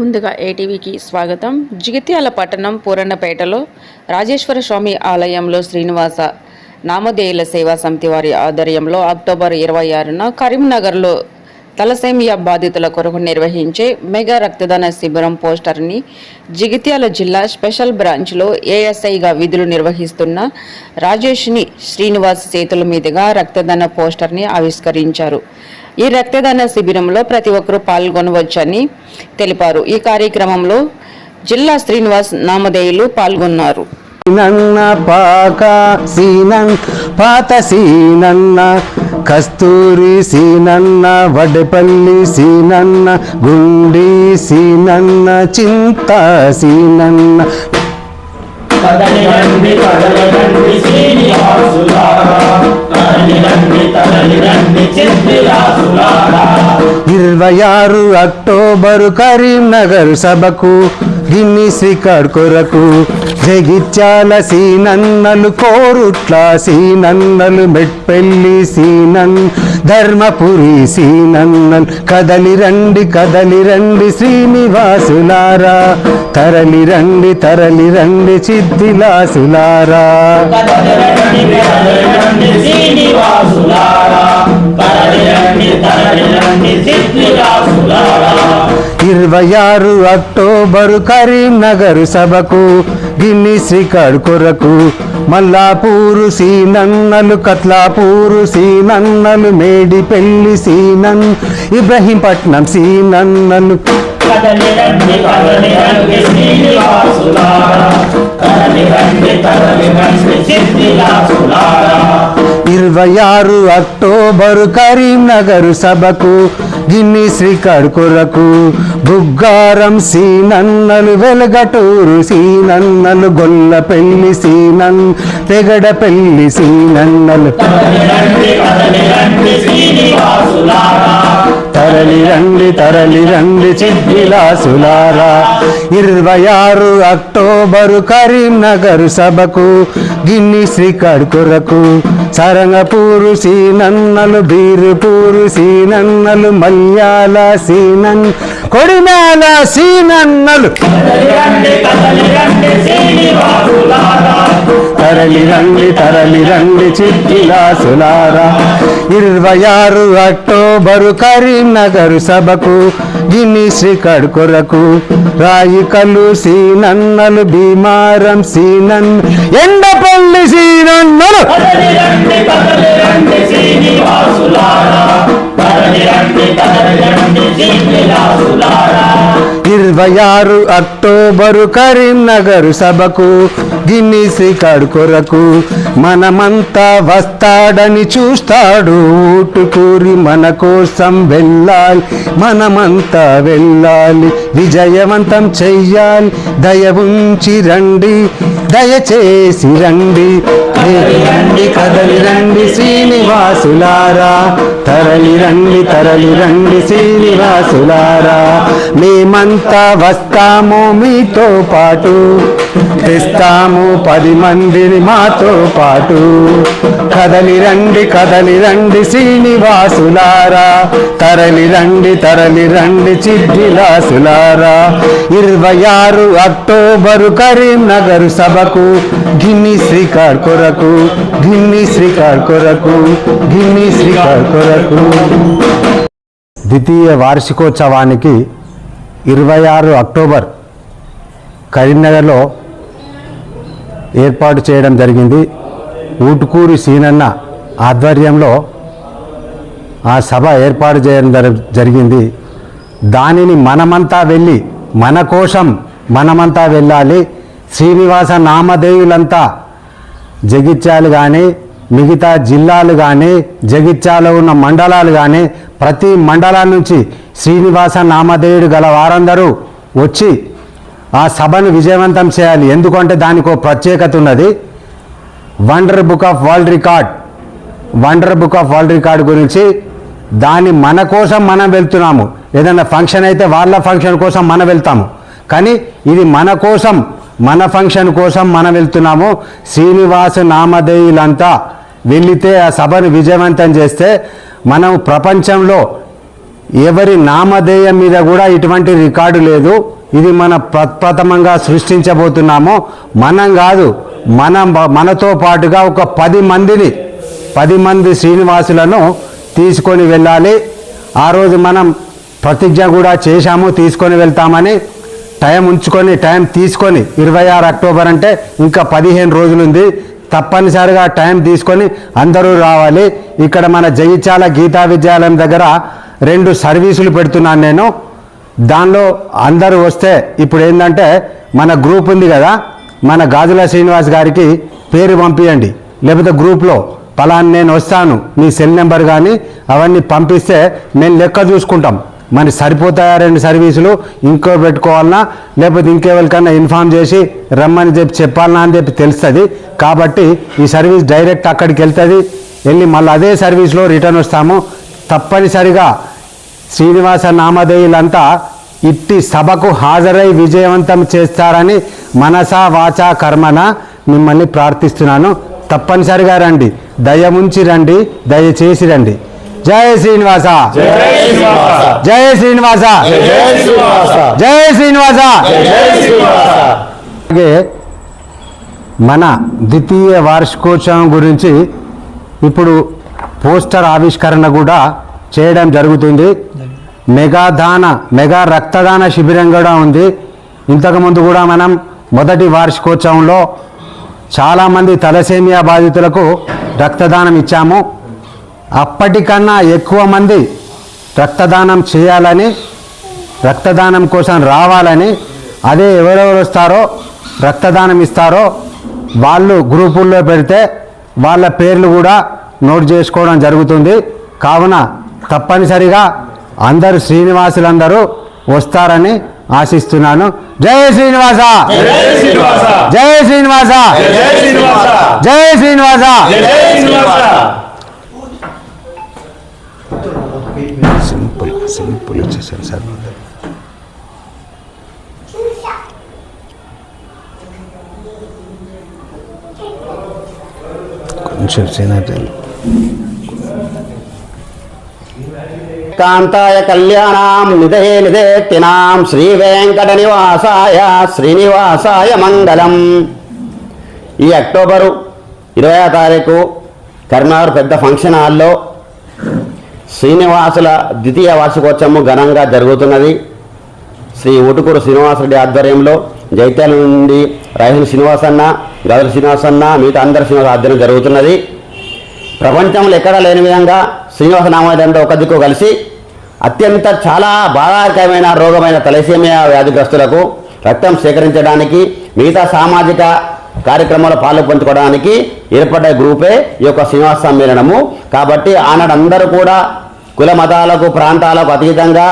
ముందుగా ఏటీవీకి స్వాగతం. జగిత్యాల పట్టణం పూరణపేటలో రాజేశ్వర స్వామి ఆలయంలో శ్రీనివాస నామధేయుల సేవా సమితి వారి ఆధ్వర్యంలో అక్టోబర్ ఇరవై ఆరున కరీంనగర్లో తలసేమియా బాధితుల కొరకు నిర్వహించే మెగా రక్తదాన శిబిరం పోస్టర్ని జగిత్యాల జిల్లా స్పెషల్ బ్రాంచ్లో ఏఎస్ఐగా విధులు నిర్వహిస్తున్న రాజేష్ని శ్రీనివాస్ చేతుల మీదుగా రక్తదాన పోస్టర్ని ఆవిష్కరించారు. ఈ రక్తదాన శిబిరంలో ప్రతి ఒక్కరూ పాల్గొనవచ్చని తెలిపారు. ఈ కార్యక్రమంలో జిల్లా శ్రీనివాస్ నామధేయులు పాల్గొన్నారు. సీనన్న పాక సీనన్ పాత సీనన్న కస్తూరి సీనన్న వడ్డపల్లి సీనన్న గుండి సీనన్న చింత సీనన్న కదలి రండి రండి తరలి రండి చిద్విలాసులారా ఇరవై ఆరు అక్టోబరు కరీంనగర్ సభకు గిన్నిస్ రికార్డ్ కొరకు జగిత్యాల సీనన్నలు కోరుట్ల సీనన్నలు మెట్పెల్లి సీనన్ ధర్మపురి సీనన్నలు కదలి రండి కదలి రండి శ్రీనివాసులారా తరలి రండి తరలి రండి చిద్దిలాసులారా. శ్రీనివాసులారా ఇరవై ఆరు అక్టోబరు కరీంనగర్ సభకు గిన్నిస్ రికార్డ్ కొరకు మల్లాపూరు సీనన్నలు కత్లాపూరు సీనన్నలు మేడిపెల్లి సీనన్ ఇబ్రహీంపట్నం సీనన్నలు. శ్రీనివాసులారా ఇరవై ఆరు అక్టోబరు కరీంనగర్ సభకు గిన్ని శ్రీకర్ కొరకు బుగ్గారం సీనన్నలు వెలగటూరు సీనన్నలు గొల్ల పెళ్ళి సీనన్ తెగడ పెళ్ళి సీనన్నలు. తరలి రండి తరలి రండి చిద్విలాసులారా ఇరవై ఆరు అక్టోబరు కరీంనగర్ సభకు గిన్ని రికార్డ్ కొరకు సరంగపూరు సీనన్నలు బీరుపూరు సీనన్నలు మల్యాల సీనన్ కొడిమేల సీనన్నలు. తరలి రండి తరలి రండి చిట్టిలాసులారా. ఇరవై ఆరు అక్టోబరు కరీంనగర్ సభకు గిన్నిస్ రికార్డ్ కొరకు రాయికల్లు సీనన్నలు భీమారం సీనన్ ఎండపల్లి సీనన్నలు. కదలి కదలి రండి శ్రీనివాసులారా ఇరవై ఆరు అక్టోబరు కరీంనగర్ సభకు గిన్నిస్ కాడు కొరకు మనమంతా వస్తాడని చూస్తాడు ఊటుకూరి మన కోసం వెళ్ళాలి మనమంతా వెళ్ళాలి విజయవంతం చెయ్యాలి దయ ఉంచి రండి దయచేసి రండి. రండి కదలి రండి శ్రీనివాసులారా. తరలి రండి తరలి రండి శ్రీనివాసులారా. మేమంతా వస్తాము మీతో పాటు. తెస్తాము పది మందిని మాతో పాటు. కదలి రండి కదలి రండి శ్రీనివాసులారా. తరలి రండి తరలి రండి చిద్దిలాసులారా ఇరవై ఆరు అక్టోబరు కరీంనగర్ సభకు గిన్నిస్ శ్రీకార్ కొరకు గిన్నిస్ శ్రీకార్ కొరకు గిన్నిస్ శ్రీకార్ కొరకు. ద్వితీయ వార్షికోత్సవానికి ఇరవై ఆరు అక్టోబర్ కరీంనగర్లో ఏర్పాటు చేయడం జరిగింది. ఊటుకూరి సీనన్న ఆధ్వర్యంలో ఆ సభ ఏర్పాటు చేయడం జరిగింది. దానిని మనమంతా వెళ్ళి మన కోసం మనమంతా వెళ్ళాలి. శ్రీనివాస నామధేయులంతా జగిత్యాలు కానీ మిగతా జిల్లాలు కానీ జగిత్యాలో ఉన్న మండలాలు కానీ ప్రతి మండలం నుంచి శ్రీనివాస నామధేయుడు గల వారందరూ వచ్చి ఆ సభను విజయవంతం చేయాలి. ఎందుకంటే దానికి ఒక ప్రత్యేకత ఉన్నది. Wonder book of world record wonder book of world record గురించి దాన్ని మన కోసం మనం వెళ్తున్నాము. ఏదైనా ఫంక్షన్ అయితే వాళ్ళ ఫంక్షన్ కోసం మనం వెళ్తాము. కానీ ఇది మన కోసం మన ఫంక్షన్ కోసం మనం వెళ్తున్నాము. శ్రీనివాస నామధేయులంతా వెళితే ఆ సభను విజయవంతం చేస్తే మనం ప్రపంచంలో ఎవరి నామధేయం మీద కూడా ఇటువంటి రికార్డు లేదు. ఇది మన ప్రప్రథమంగా సృష్టించబోతున్నాము మనం కాదు మనం మనతో పాటుగా ఒక పది మందిని పది మంది శ్రీనివాసులను తీసుకొని వెళ్ళాలి. ఆ రోజు మనం ప్రతిజ్ఞ కూడా చేశాము తీసుకొని వెళ్తామని. టైం ఉంచుకొని టైం తీసుకొని ఇరవై ఆరు అక్టోబర్ అంటే ఇంకా పదిహేను రోజులుంది. తప్పనిసరిగా టైం తీసుకొని అందరూ రావాలి. ఇక్కడ మన జగిత్యాల గీతా విద్యాలయం దగ్గర రెండు సర్వీసులు పెడుతున్నాను నేను. దానిలో అందరూ వస్తే ఇప్పుడు ఏంటంటే మన గ్రూప్ ఉంది కదా మన గాజుల శ్రీనివాస్ గారికి పేరు పంపించండి లేకపోతే గ్రూప్లో పలానా నేను వస్తాను మీ సెల్ నెంబర్ కానీ అవన్నీ పంపిస్తే మేము లెక్క చూసుకుంటాం. మరి సరిపోతాయా రెండు సర్వీసులు? ఇంకో పెట్టుకోవాలన్నా లేకపోతే ఇంకెవరికన్నా ఇన్ఫామ్ చేసి రమ్మని చెప్పి చెప్పాలన్నా అని చెప్పి తెలుస్తుంది. కాబట్టి ఈ సర్వీస్ డైరెక్ట్ అక్కడికి వెళ్తుంది. వెళ్ళి మళ్ళీ అదే సర్వీస్లో రిటర్న్ వస్తాము. తప్పనిసరిగా శ్రీనివాస నామధేయులంతా ఇట్టి సభకు హాజరై విజయవంతం చేస్తారని మనసా వాచా కర్మన మిమ్మల్ని ప్రార్థిస్తున్నాను. తప్పనిసరిగా రండి. దయముంచి రండి. దయచేసి రండి. జయ శ్రీనివాస. జయ శ్రీనివాస. జయ శ్రీనివాస. అలాగే మన ద్వితీయ వార్షికోత్సవం గురించి ఇప్పుడు పోస్టర్ ఆవిష్కరణ కూడా చేయడం జరుగుతుంది. మెగాదాన మెగా రక్తదాన శిబిరం కూడా ఉంది. ఇంతకుముందు కూడా మనం మొదటి వార్షికోత్సవంలో చాలామంది తలసేమియా బాధితులకు రక్తదానం ఇచ్చాము. అప్పటికన్నా ఎక్కువ మంది రక్తదానం చేయాలని రక్తదానం కోసం రావాలని అదే ఎవరెవరు వస్తారో రక్తదానం ఇస్తారో వాళ్ళు గ్రూపుల్లో పెడితే వాళ్ళ పేర్లు కూడా నోట్ చేసుకోవడం జరుగుతుంది. కావున తప్పనిసరిగా అందరు శ్రీనివాసులందరూ వస్తారని ఆశిస్తున్నాను. జై శ్రీనివాస! జై శ్రీనివాస! జై శ్రీనివాస! సింపుల్ సింపుల్ వచ్చేసాను సార్. కొంచెం సినాటల్ కాంతాయ కళ్యాణాం నిధే నిధేత్తినాం శ్రీ వెంకట నివాసాయ శ్రీనివాసాయ మంగళం. ఈ అక్టోబరు ఇరవై తారీఖు కరీంనగర్ పెద్ద ఫంక్షన్ హాల్లో శ్రీనివాసుల ద్వితీయ వార్షికోత్సవం ఘనంగా జరుగుతున్నది. శ్రీ ఉటుకూరు శ్రీనివాసరెడ్డి ఆధ్వర్యంలో జైత్యాల నుండి రాయల్ శ్రీనివాసన్న గదల శ్రీనివాసన్న మిగతా అందరి శ్రీనివాస ఆధ్వర్యం జరుగుతున్నది. ప్రపంచంలో ఎక్కడా లేని విధంగా శ్రీనివాస నామాయంతో ఒక దిక్కు కలిసి అత్యంత చాలా బాధాకరమైన రోగమైన తలసేమియా వ్యాధిగ్రస్తులకు రక్తం సేకరించడానికి మిగతా సామాజిక కార్యక్రమాలు పాలు పంచుకోవడానికి ఏర్పడ్డ గ్రూపే ఈ యొక్క శ్రీనివాస సమ్మేళనము. కాబట్టి ఆనాడు అందరూ కూడా కుల మతాలకు ప్రాంతాలకు అతీతంగా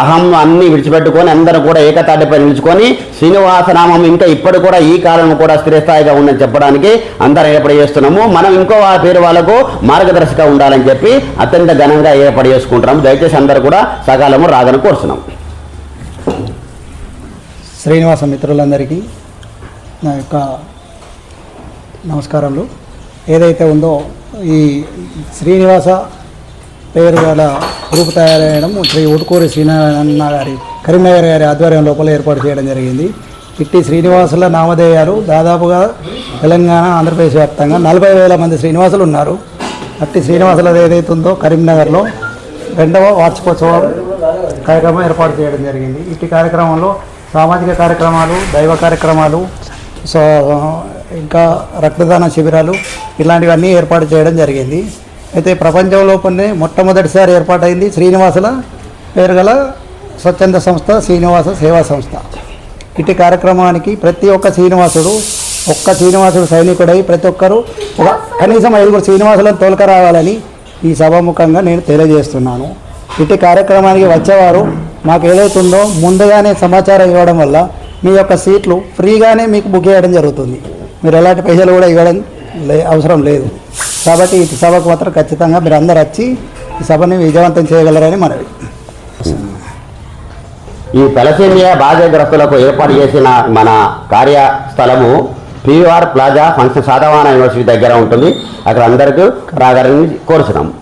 అహం అన్ని విడిచిపెట్టుకొని అందరూ కూడా ఏకతాటిపై నిలుచుకొని శ్రీనివాస నామం ఇంకా ఇప్పుడు కూడా ఈ కాలం కూడా స్థిరస్థాయిగా ఉందని చెప్పడానికి అందరం ఏర్పాటు చేస్తున్నాము. మనం ఇంకో పేరు వాళ్ళకు మార్గదర్శక ఉండాలని చెప్పి అత్యంత ఘనంగా ఏర్పాటు చేసుకుంటున్నాము. దయచేసి అందరూ కూడా సకాలము రాగని కోరుతున్నాం. శ్రీనివాస మిత్రులందరికీ నా యొక్క నమస్కారములు. ఏదైతే ఉందో ఈ శ్రీనివాస పేరు గల గ్రూప్ తయారయ్యడం శ్రీ ఉటుకూరి శ్రీనారాయణ గారి కరీంనగర్ గారి ఆధ్వర్యం లోపల ఏర్పాటు చేయడం జరిగింది. ఇట్టి శ్రీనివాసుల నామధేయాలు దాదాపుగా తెలంగాణ ఆంధ్రప్రదేశ్ వ్యాప్తంగా నలభై వేల మంది శ్రీనివాసులు ఉన్నారు. అట్టి శ్రీనివాసులది ఏదైతే ఉందో కరీంనగర్లో రెండవ వార్షికోత్సవం కార్యక్రమం ఏర్పాటు చేయడం జరిగింది. ఇట్టి కార్యక్రమంలో సామాజిక కార్యక్రమాలు దైవ కార్యక్రమాలు సో ఇంకా రక్తదాన శిబిరాలు ఇలాంటివన్నీ ఏర్పాటు చేయడం జరిగింది. అయితే ప్రపంచంలోపనే మొట్టమొదటిసారి ఏర్పాటైంది శ్రీనివాసుల పేరు గల స్వచ్ఛంద సంస్థ శ్రీనివాస సేవా సంస్థ. ఇట్టి కార్యక్రమానికి ప్రతి ఒక్క శ్రీనివాసుడు ఒక్క శ్రీనివాసుడు సైనికుడై ప్రతి ఒక్కరూ ఒక కనీసం ఐదుగురు శ్రీనివాసులను తోలుక రావాలని ఈ సభాముఖంగా నేను తెలియజేస్తున్నాను. ఇట్టి కార్యక్రమానికి వచ్చేవారు మాకు ఏదైతుందో ముందుగానే సమాచారం ఇవ్వడం వల్ల మీ యొక్క సీట్లు ఫ్రీగానే మీకు బుక్ చేయడం జరుగుతుంది. మీరు ఎలాంటి పైసలు కూడా ఇవ్వడం లే అవసరం లేదు. కాబట్టి ఈ సభకు మాత్రం ఖచ్చితంగా మీరు అందరు వచ్చి ఈ సభని విజయవంతం చేయగలరని మనవి. ఈ తలసేమియా బాధ్యగ్రస్తులకు ఏర్పాటు చేసిన మన కార్యస్థలము పివిఆర్ ప్లాజా ఫంక్షన్ సాధవాన యూనివర్సిటీ దగ్గర ఉంటుంది. అక్కడ అందరికీ రాగలని కోరుతున్నాము